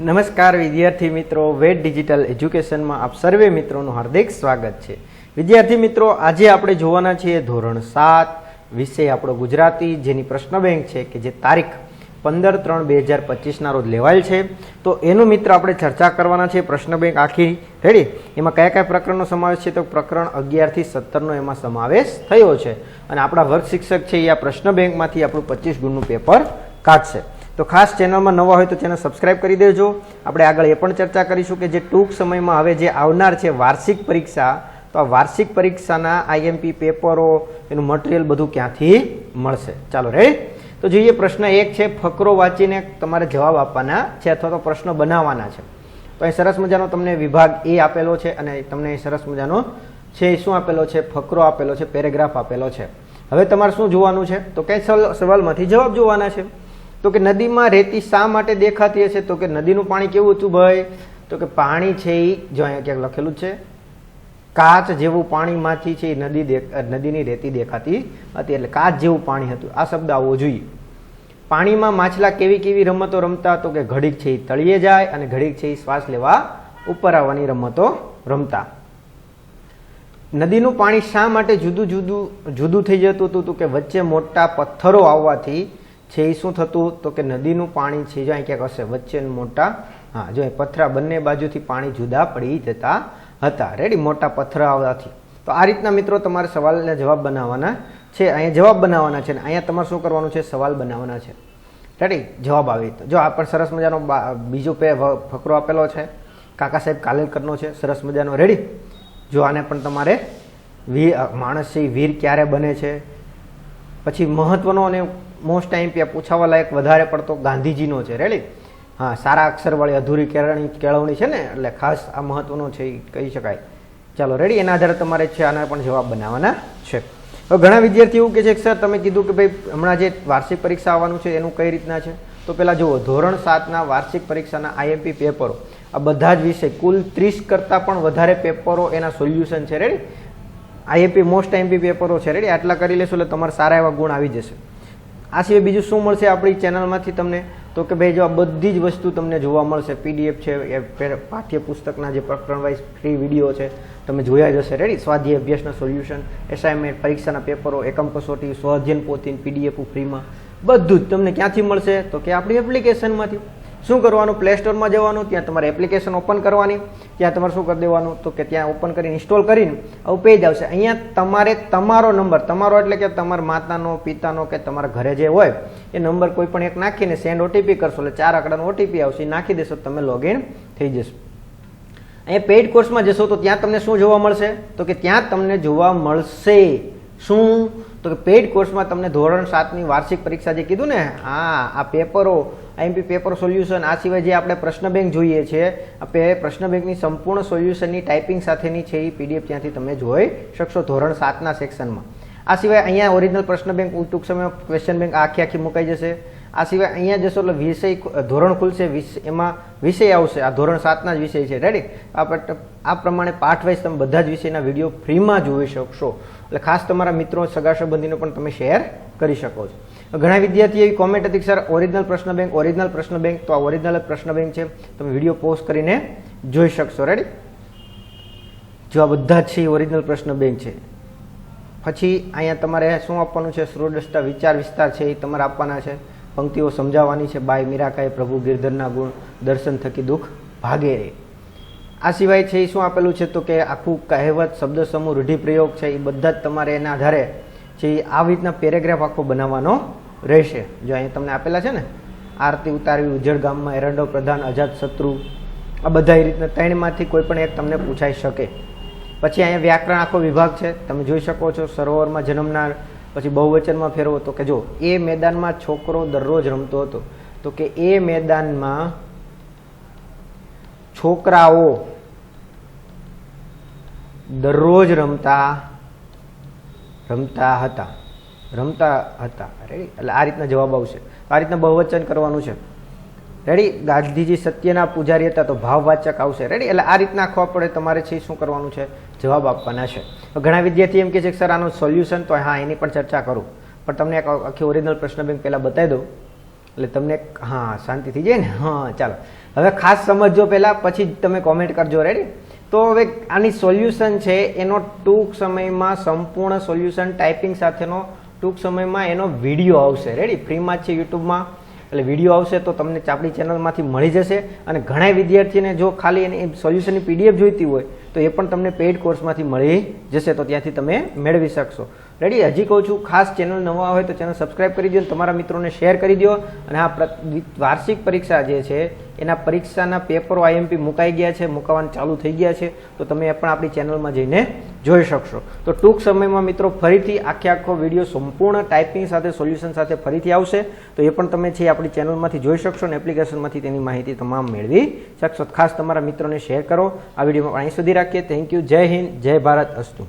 નમસ્કાર વિદ્યાર્થી મિત્રો વેટ ડિજિટલ એજ્યુકેશનમાં આપ સર્વે મિત્રોનું હાર્દિક સ્વાગત છે. વિદ્યાર્થી મિત્રો, આજે આપણે જોવાના છીએ ધોરણ સાત વિષય આપણો ગુજરાતી જેની પ્રશ્ન બેંક છે કે જે તારીખ પંદર ત્રણ બે હજાર પચીસના રોજ લેવાયેલ છે. તો એનું મિત્ર આપણે ચર્ચા કરવાના છે પ્રશ્ન બેંક આખી રેડી? એમાં કયા કયા પ્રકરણનો સમાવેશ છે? તો પ્રકરણ અગિયારથી સત્તરનો એમાં સમાવેશ થયો છે. અને આપણા વર્ગ શિક્ષક છે એ આ પ્રશ્ન બેંકમાંથી આપણું પચીસ ગુણનું પેપર કાઢશે. તો ખાસ ચેનલમાં નવા હોય તો ચેનલ સબસ્ક્રાઇબ કરી દેજો. આપણે આગળ એ પણ ચર્ચા કરીશું કે જે ટૂંક સમયમાં હવે જે આવનાર છે વાર્ષિક પરીક્ષા, તો આ વાર્ષિક પરીક્ષાના આઈએમપી પેપરો, એનું મટીરિયલ બધું ક્યાંથી મળશે? ચાલો રે તો જોઈએ, પ્રશ્ન એક છે, ફકરો વાંચીને તમારે જવાબ આપવાના છે અથવા તો પ્રશ્ન બનાવવાના છે. તો અહીં સરસ મજાનો તમને વિભાગ એ આપેલો છે અને તમને સરસ મજાનો છે શું આપેલો છે? ફકરો આપેલો છે, પેરેગ્રાફ આપેલો છે. હવે તમારે શું જોવાનું છે? તો કઈ સવાલ- સવાલમાંથી જવાબ જોવાના છે. તો કે નદીમાં રેતી શા માટે દેખાતી હશે? તો કે નદીનું પાણી કેવું હતું ભાઈ? તો કે પાણી છે એ જો અહીંયા ક્યાંક લખેલું છે, કાચ જેવું પાણીમાંથી છે એ નદી નદીની રેતી દેખાતી હતી. એટલે કાચ જેવું પાણી હતું. આ શબ્દ આવવો જોઈએ. પાણીમાં માછલા કેવી કેવી રમતો રમતા? તો કે ઘડીક છે એ તળિયે જાય અને ઘડીક છે એ શ્વાસ લેવા ઉપર આવવાની રમતો રમતા. નદીનું પાણી શા માટે જુદું જુદું જુદું થઈ જતું હતું? તો કે વચ્ચે મોટા પથ્થરો આવવાથી છે એ શું થતું? તો કે નદીનું પાણી છે, જો અહીં ક્યાંક હશે વચ્ચે મોટા, હા, જો અહીં પથરા બંને બાજુથી પાણી જુદા પડી જતા હતા. રેડી મોટા પથરા આવવાથી. તો આ રીતના મિત્રો તમારે સવાલના જવાબ બનાવવાના છે. અહીંયા જવાબ બનાવવાના છે ને અહીંયા તમારે શું કરવાનું છે? સવાલ બનાવવાના છે. રેડી જવાબ આવી તો જો આ પણ સરસ મજાનો બીજો પે ફકરો આપેલો છે. કાકા સાહેબ કાલેલકરનો છે. સરસ મજાનો. રેડી જો આને પણ તમારે વીર માણસ છે વીર ક્યારે બને છે? પછી મહત્વનો અને મોસ્ટ ટાઈમ ત્યાં પૂછાવા લાયક વધારે પડતો ગાંધીજીનો છે રેડી હા, સારા અક્ષરવાળી, અધૂરી કેળવણી કેળવણી છે ને, એટલે ખાસ આ મહત્વનો છે એ કહી શકાય. ચાલો રેડી એના આધારે તમારે છે, આના પણ જવાબ બનાવવાના છે. હવે ઘણા વિદ્યાર્થીઓ કે છે કે, સર, તમે કીધું કે ભાઈ, હમણાં જે વાર્ષિક પરીક્ષા આવવાનું છે, એનું કઈ રીતના છે? તો પહેલાં જુઓ, ધોરણ સાતના વાર્ષિક પરીક્ષાના આઈએમપી પેપરો. આ બધા જ વિષય, કુલ ત્રીસ કરતાં પણ વધારે પેપરો એના સોલ્યુશન છે રેડી આઈએમપી મોસ્ટ આઈએમપી પેપરો છે રેડી આટલા કરી લેશો એટલે તમારે સારા એવા ગુણ આવી જશે. આ સિવાય બીજું શું મળશે આપણી ચેનલમાંથી તમને? તો કે ભાઈ જો આ બધી જ વસ્તુ તમને જોવા મળશે પીડીએફ છે, એ પાઠ્યપુસ્તકના જે પ્રકરણ વાઇઝ ફ્રી વીડિયો છે, તમે જોયા જ હશે. રેડી સ્વાધ્યાય અભ્યાસના સોલ્યુશન, એસાઇનમેન્ટ, પરીક્ષાના પેપરો, એકમ કસોટી સ્વાધ્યન પોથી પીડીએફ ફ્રીમાં. બધું જ તમને ક્યાંથી મળશે? તો કે આપણી એપ્લિકેશનમાંથી. શું કરવાનું? પ્લે સ્ટોરમાં જવાનું, ત્યાં તમારે એપ્લિકેશન ઓપન કરવાની, ત્યાં તમારે શું કરી દેવાનું? તો કે ત્યાં ઓપન કરીને ઇન્સ્ટોલ કરીને આવું પેજ આવશે. અહીંયા તમારે તમારો નંબર તમારો એટલે કે તમારા માતાનો, પિતાનો કે તમારા ઘરે જે હોય, એ નંબર કોઈ પણ એક નાખીને સેન્ડ ઓટીપી કરશો. એટલે ચાર આંકડાનો ઓટીપી આવશે નાખી દેશો તમે લોગિન થઈ જશો. અહીંયા પેઇડ કોર્સમાં જશો તો ત્યાં તમને શું જોવા મળશે? તો કે ત્યાં તમને જોવા મળશે. શું? તો કે પેઇડ કોર્સમાં તમને ધોરણ સાતની વાર્ષિક પરીક્ષા જે કીધું ને, હા, આ પેપરો આઈએમપી પેપર સોલ્યુશન આ સિવાય જે આપણે પ્રશ્ન બેંક જોઈએ છે આ પે- પ્રશ્ન બેંકની સંપૂર્ણ સોલ્યુશનની ટાઈપિંગ સાથેની છે એ પીડીએફ ત્યાંથી તમે જોઈ શકશો ધોરણ સાતના સેક્શનમાં આ સિવાય અહીંયા ઓરિજિનલ પ્રશ્ન બેંક ટૂંક સમયમાં ક્વેશ્ચન બેંક આખી આખી મુકાઈ જશે. આ સિવાય અહીંયા જશો એટલે વિષય ધોરણ ખુલશે એમાં વિષય આવશે. આ ધોરણ સાતના જ વિષય છે. રેડી આ પ્રમાણે પાઠ વાઇઝ તમે બધા જ વિષયના વીડિયો ફ્રીમાં જોઈ શકશો. એટલે ખાસ તમારા મિત્રો સગા સંબંધીનો પણ તમે શેર કરી શકો છો. ઘણા વિદ્યાર્થીઓ એવી કોમેન્ટ હતી સર ઓરિજિનલ પ્રશ્ન બેંક ઓરિજિનલ પ્રશ્ન બેંક તો આ ઓરિજિનલ પ્રશ્ન બેંક છે. તમે વીડિયો પોસ્ટ કરીને જોઈ શકશો. રેડી જો આ બધા જ છે ઓરિજિનલ પ્રશ્ન બેંક છે. પછી અહીંયા તમારે શું આપવાનું છે? સૂર્યદસ્તા વિચાર વિસ્તાર છે એ તમારે આપવાના છે. પંક્તિઓ સમજાવવાની છે. બાય મીરાકાએ પ્રભુ ગિરધરના ગુણ, દર્શન થકી દુઃખ ભાગે રે. આ સિવાય છે એ શું આપેલું છે તો કે આખું કહેવત, શબ્દ, સમૂહ, રૂઢિપ્રયોગ છે એ બધા જ તમારે એના આધારે છે આવી રીતના પેરેગ્રાફ આખો બનાવવાનો રહેશે. જો અહીંયા તમને આપેલા છે ને, આરતી ઉતારવી, ઉજ્જડ ગામમાં એરંડો પ્રધાન, અજાત શત્રુ, આ બધા એ રીતના ત્રણમાંથી કોઈ પણ એક તમને પૂછાઈ શકે. પછી અહીંયા વ્યાકરણ આખો વિભાગ છે. તમે જોઈ શકો છો, સરોવરમાં જન્મનાર પછી બહુવચનમાં ફેરવો તો કે જો, એ મેદાનમાં છોકરો દરરોજ રમતો હતો, તો કે એ મેદાનમાં છોકરાઓ દરરોજ રમતા રમતા હતા રમતા હતા. એટલે આ રીતના જવાબ આવશે. આ રીતના બહુવચન કરવાનું છે. રેડી ગાંધીજી સત્યના પૂજારી હતા તો ભાવવાચક આવશે. રેડી એટલે આ રીતના આખો આપણે તમારે છે શું કરવાનું છે? જવાબ આપવાના છે. ઘણા વિદ્યાર્થી એમ કે છે કે, સર, આનું સોલ્યુશન તો હા, એની પણ ચર્ચા કરું. પણ તમને એક આખી ઓરિજિનલ પ્રશ્ન બેંક પહેલાં બતાવી દઉં. એટલે તમને હા, શાંતિ થઈ જાય ને? હા, ચાલો. હવે ખાસ સમજજો પહેલાં, પછી જ તમે કોમેન્ટ કરજો. રેડી તો હવે આની સોલ્યુશન છે એનો ટૂંક સમયમાં સંપૂર્ણ સોલ્યુશન ટાઈપિંગ સાથેનો ટૂંક સમયમાં એનો વીડિયો આવશે. રેડી ફ્રીમાં છે યુટ્યુબમાં એટલે વીડિયો આવશે તો તમને આપણી ચેનલમાંથી મળી જશે અને ઘણા વિદ્યાર્થીને જો ખાલી એને સોલ્યુશનની પીડીએફ જોઈતી હોય તો એ પણ તમને પેઇડ કોર્સમાંથી મળી જશે તો ત્યાંથી તમે મેળવી શકશો. રેડી? હજી કહું છું, ખાસ ચેનલ નવા હોય તો ચેનલ સબસ્ક્રાઇબ કરી દો તમારા મિત્રોને શેર કરી દો અને આ વાર્ષિક પરીક્ષા જે છે, એના પરીક્ષાના પેપરો આઈએમપી મુકાઈ ગયા છે મુકાવવાનું ચાલુ થઈ ગયા છે. તો તમે એ પણ આપણી ચેનલમાં જઈને જોઈ શકશો. તો ટૂંક સમયમાં મિત્રો, ફરીથી આખે આખો વીડિયો સંપૂર્ણ ટાઈપિંગ સાથે, સોલ્યુશન સાથે ફરીથી આવશે. તો એ પણ તમે છે આપણી ચેનલમાંથી જોઈ શકશો અને એપ્લિકેશનમાંથી તેની માહિતી તમામ મેળવી શકશો. ખાસ તમારા મિત્રોને શેર કરો. આ વિડીયોમાં અહીં સુધી રાખીએ. થેન્ક યુ જય હિન્દ. જય ભારત. અસ્તુ.